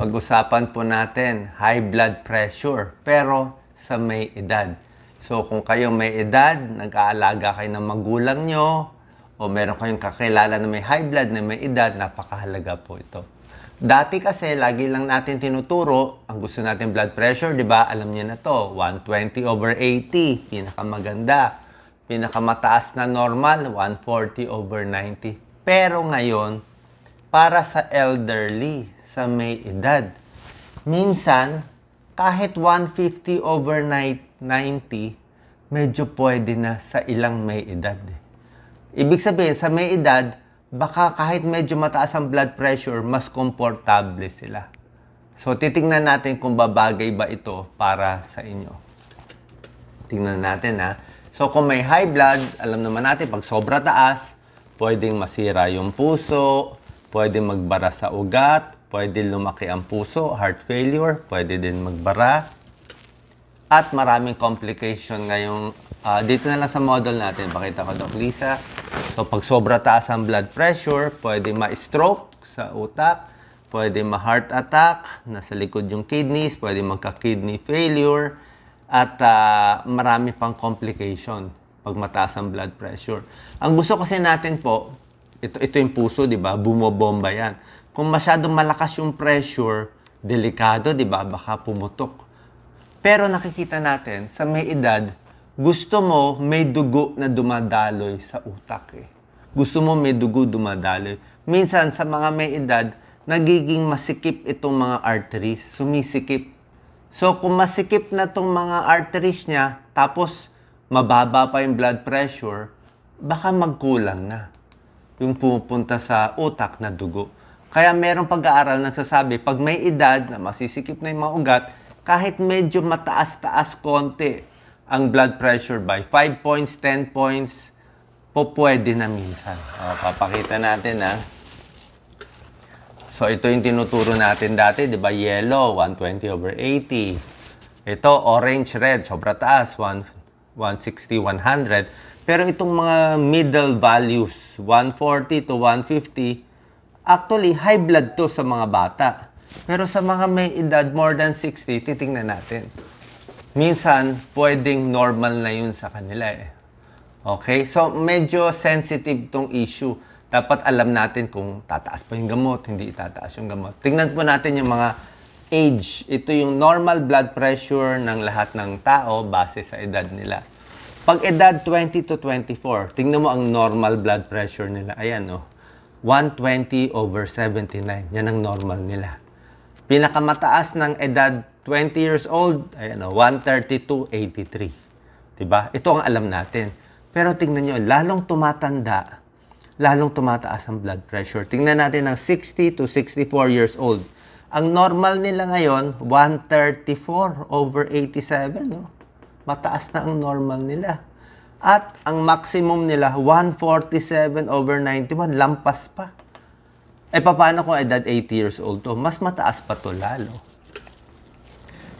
pag-usapan po natin high blood pressure pero sa may edad. So kung kayo may edad, nag-aalaga kayo ng magulang nyo, o meron kayong kakilala na may high blood na may edad, napakahalaga po ito. Dati kasi, lagi lang natin tinuturo, ang gusto natin blood pressure, di ba? Alam niyo na to, 120 over 80, pinakamaganda. Pinakamataas na normal, 140 over 90. Pero ngayon, para sa elderly, sa may edad, minsan, kahit 150 over 90, medyo pwede na sa ilang may edad. Ibig sabihin, sa may edad, baka kahit medyo mataas ang blood pressure, mas komportable sila. So, titingnan natin kung babagay ba ito para sa inyo. Tingnan natin ha. So, kung may high blood, alam naman natin, pag sobra taas, pwedeng masira yung puso, pwedeng magbara sa ugat, pwede lumaki ang puso, heart failure, pwede din magbara. At maraming complication ngayong, ah, dito na lang sa model natin, pakita ko Doc Lisa. So pag sobra taas ang blood pressure, pwede ma-stroke sa utak, pwede ma-heart attack, nasa likod yung kidneys, pwede magka-kidney failure, at ah, marami pang complication pag mataas ang blood pressure. Ang gusto kasi natin po, ito, ito yung puso, di ba? Bumobomba yan. Kung masyadong malakas yung pressure, delikado, di ba? Baka pumutok. Pero nakikita natin, sa may edad, gusto mo may dugo na dumadaloy sa utak eh. Gusto mo may dugo dumadaloy. Minsan, sa mga may edad, nagiging masikip itong mga arteries, sumisikip. So, kung masikip na itong mga arteries niya, tapos mababa pa yung blood pressure, baka magkulang na yung pumupunta sa utak na dugo. Kaya merong pag-aaral nagsasabi, pag may edad na masisikip na yung mga ugat, kahit medyo mataas-taas konti ang blood pressure by 5 points, 10 points, po pwede na minsan. O, papakita natin ha. So ito yung tinuturo natin dati, di ba? Yellow, 120 over 80. Ito, orange, red, sobra taas, 1, 160, 100. Pero itong mga middle values, 140 to 150, actually, high blood to sa mga bata. Pero sa mga may edad more than 60, titingnan natin. Minsan, pwedeng normal na yun sa kanila eh. Okay? So, medyo sensitive tong issue. Dapat alam natin kung tataas pa yung gamot, hindi itataas yung gamot. Tingnan po natin yung mga age. Ito yung normal blood pressure ng lahat ng tao base sa edad nila. Pag edad 20 to 24, tingnan mo ang normal blood pressure nila. Ayan, no? 120 over 79. Yan ang normal nila. Pinakamataas ng edad 20 years old, ayan, no? 132, 83. Diba? Ito ang alam natin. Pero tingnan nyo, lalong tumatanda, lalong tumataas ang blood pressure. Tingnan natin ng 60 to 64 years old. Ang normal nila ngayon, 134 over 87. No? Mataas na ang normal nila. At ang maximum nila, 147 over 91. Lampas pa. Eh, paano kung edad 80 years old to? Mas mataas pa to lalo.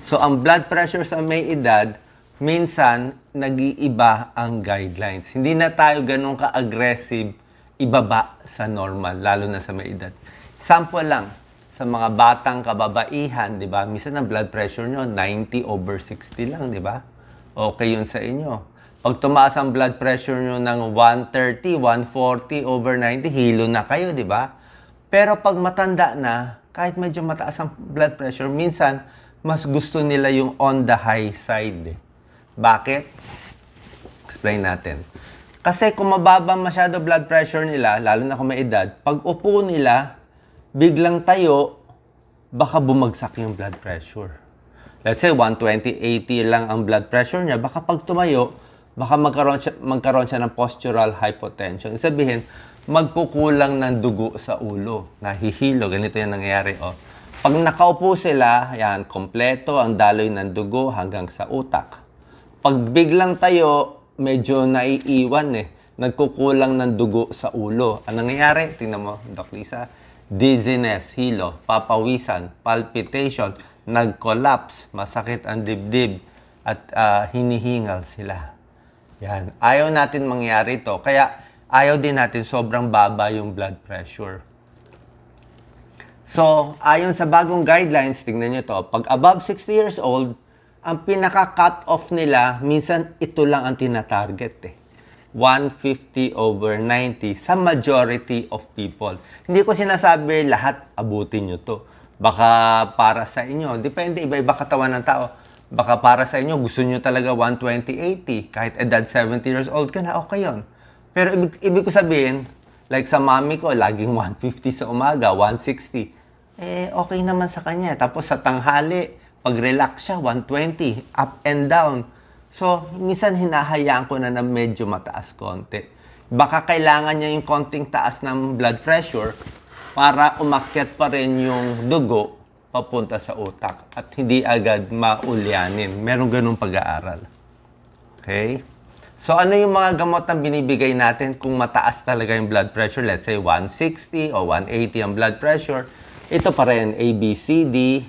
So, ang blood pressure sa may edad, minsan, nag-iiba ang guidelines. Hindi na tayo ganun ka-aggressive ibaba sa normal, lalo na sa may edad. Sample lang, sa mga batang kababaihan, di ba? Minsan ang blood pressure nyo, 90 over 60 lang, di ba? Okay yun sa inyo. Pag tumaas ang blood pressure nyo ng 130, 140 over 90, hilo na kayo, di ba? Pero pag matanda na, kahit medyo mataas ang blood pressure, minsan, mas gusto nila yung on the high side. Bakit? Explain natin. Kasi kung mababa masyado blood pressure nila, lalo na kung may edad, pag upo nila, biglang tayo, baka bumagsak yung blood pressure. Let's say 120, 80 lang ang blood pressure niya, baka pag tumayo, baka magkaroon siya, magkaroon siya ng postural hypotension. Ibig Sabihin, magkukulang ng dugo sa ulo. Nahihilo, ganito yung nangyayari. Oh. Pag nakaupo sila, yan, kompleto ang daloy ng dugo hanggang sa utak. Pag biglang tayo, medyo naiiwan eh. Nagkukulang ng dugo sa ulo. Ang nangyayari, tingnan mo, Doc Lisa, dizziness, hilo, papawisan, palpitation, nag-collapse, masakit ang dibdib, at ah, hinihingal sila. Yan. Ayaw natin mangyari to. Kaya ayaw din natin sobrang baba yung blood pressure. So, ayon sa bagong guidelines, tingnan nyo to, pag above 60 years old, ang pinaka-cut off nila, minsan ito lang ang tinatarget eh. 150 over 90 sa majority of people. Hindi ko sinasabi lahat abutin nyo to. Baka para sa inyo, depende, iba-iba katawan ng tao. Baka para sa inyo, gusto nyo talaga 120-80. Kahit edad 70 years old ka na, okay yun. Pero ibig, ibig ko sabihin, like sa mami ko, laging 150 sa umaga, 160. Eh, okay naman sa kanya. Tapos sa tanghali, pag relax siya, 120, up and down. So, minsan hinahayaan ko na na medyo mataas konti. Baka kailangan niya yung konting taas ng blood pressure para umakyat pa rin yung dugo papunta sa utak at hindi agad maulyanin. Meron ganung pag-aaral. Okay? So, ano yung mga gamot na binibigay natin kung mataas talaga yung blood pressure? Let's say 160 o 180 ang blood pressure. Ito pa rin, ABCD,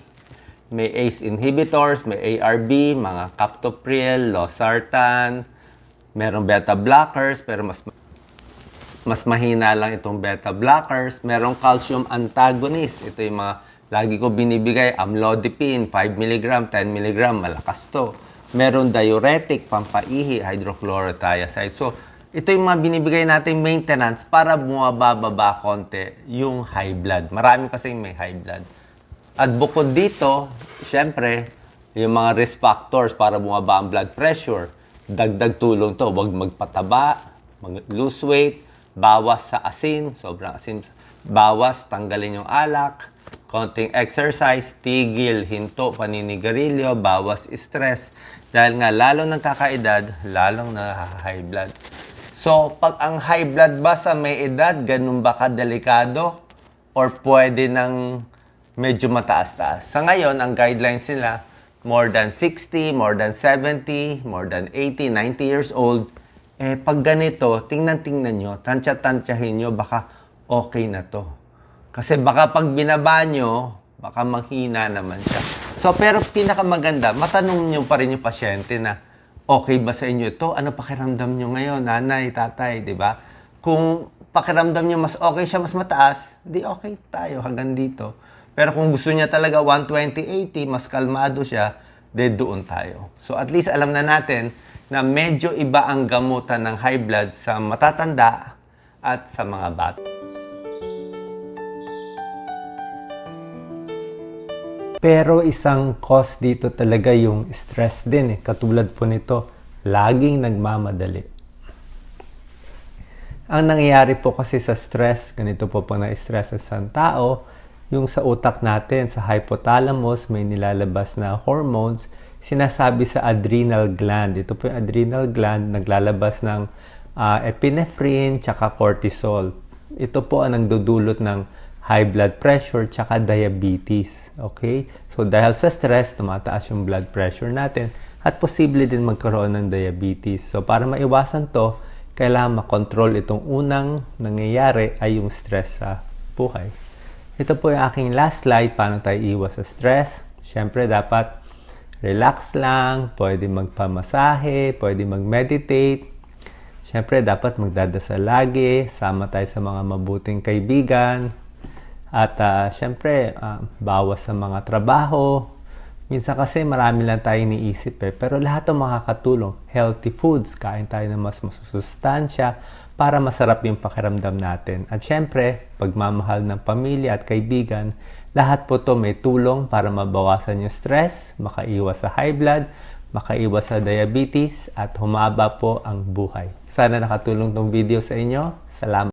may ACE inhibitors, may ARB, mga captopril, losartan, merong beta blockers, pero mas mas mahina lang itong beta blockers. Merong calcium antagonist. Ito yung mga lagi ko binibigay. Amlodipine, 5 mg, 10 mg, malakas to. Meron diuretic, pampaihi, hydrochlorothiazide. So, ito yung mga binibigay natin maintenance para bumababa konti yung high blood. Marami kasi may high blood. At bukod dito, syempre, yung mga risk factors para bumaba ang blood pressure. Dagdag tulong to. Huwag magpataba, mag-lose weight, bawas sa asin, sobrang asin. Bawas, tanggalin yung alak, konting exercise, tigil, hinto, paninigarilyo, bawas stress. Dahil nga, lalo ng kakaedad, lalong na high blood. So, pag ang high blood ba sa may edad, ganun ba kadelikado? Or pwede nang medyo mataas-taas? Sa ngayon, ang guidelines nila, more than 60, more than 70, more than 80, 90 years old, eh, pag ganito, tingnan-tingnan nyo, tansya-tansyahin nyo, baka okay na to. Kasi baka pag binaba nyo, baka manghina naman siya. So, pero pinakamaganda, matanong nyo pa rin yung pasyente na, okay ba sa inyo ito? Ano pakiramdam nyo ngayon, nanay, tatay, di ba? Kung pakiramdam nyo mas okay siya, mas mataas, di okay tayo hanggang dito. Pero kung gusto niya talaga 120-80, mas kalmado siya, de doon tayo. So at least alam na natin na medyo iba ang gamutan ng high blood sa matatanda at sa mga bata. Pero isang cause dito talaga yung stress din eh. Katulad po nito, laging nagmamadali. Ang nangyayari po kasi sa stress, ganito po pag na-stress sa isang tao, yung sa utak natin, sa hypothalamus, may nilalabas na hormones, sinasabi sa adrenal gland. Ito po yung adrenal gland, naglalabas ng uh, epinephrine, tsaka cortisol. Ito po ang nagdudulot ng high blood pressure, tsaka diabetes. Okay? So, dahil sa stress, tumataas yung blood pressure natin at posible din magkaroon ng diabetes. So, para maiwasan to, kailangan makontrol itong unang nangyayari ay yung stress sa buhay. Ito po yung aking last slide, paano tayo iwas sa stress. Siyempre, dapat relax lang, pwede magpamasahe, pwede mag-meditate. Siyempre, dapat magdadasal lagi, sama tayo sa mga mabuting kaibigan. At uh, siyempre, uh, bawas sa mga trabaho. Minsan kasi marami lang tayo iniisip eh. Pero lahat ng makakatulong. Healthy foods, kain tayo ng mas masusustansya para masarap yung pakiramdam natin. At syempre, pagmamahal ng pamilya at kaibigan, lahat po to may tulong para mabawasan yung stress, makaiwas sa high blood, makaiwas sa diabetes, at humaba po ang buhay. Sana nakatulong tong video sa inyo. Salamat.